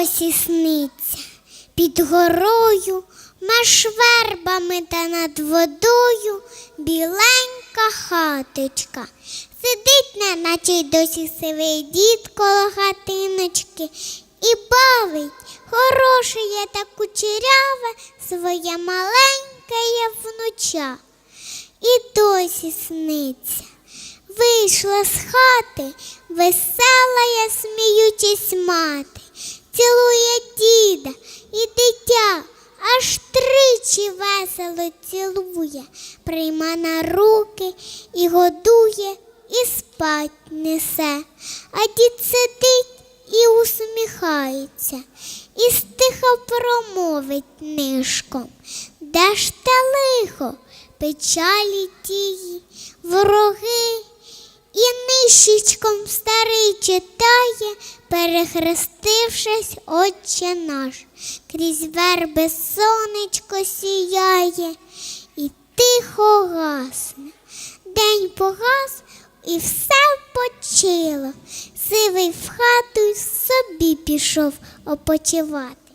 досі сниться під горою, меж вербами та над водою біленька хаточка. Сидить, неначе й досі сивий дід коло хатиночки і бавить хороше є та кучеряве своє маленьке є внуча. І досі сниться. Вийшла з хати, весела я сміючись мати, цілує діда і дитя, аж тричі весело цілує, прийма на руки і годує, і спать несе. А дід сидить і усміхається, і стиха промовить нишком. Де ж те лихо, печалі тії, вороги, і старий читає, перехрестившись, отче наш, крізь верби сонечко сіяє, і тихо гасне. День погас, і все почило. Сивий в хату й собі пішов опочивати.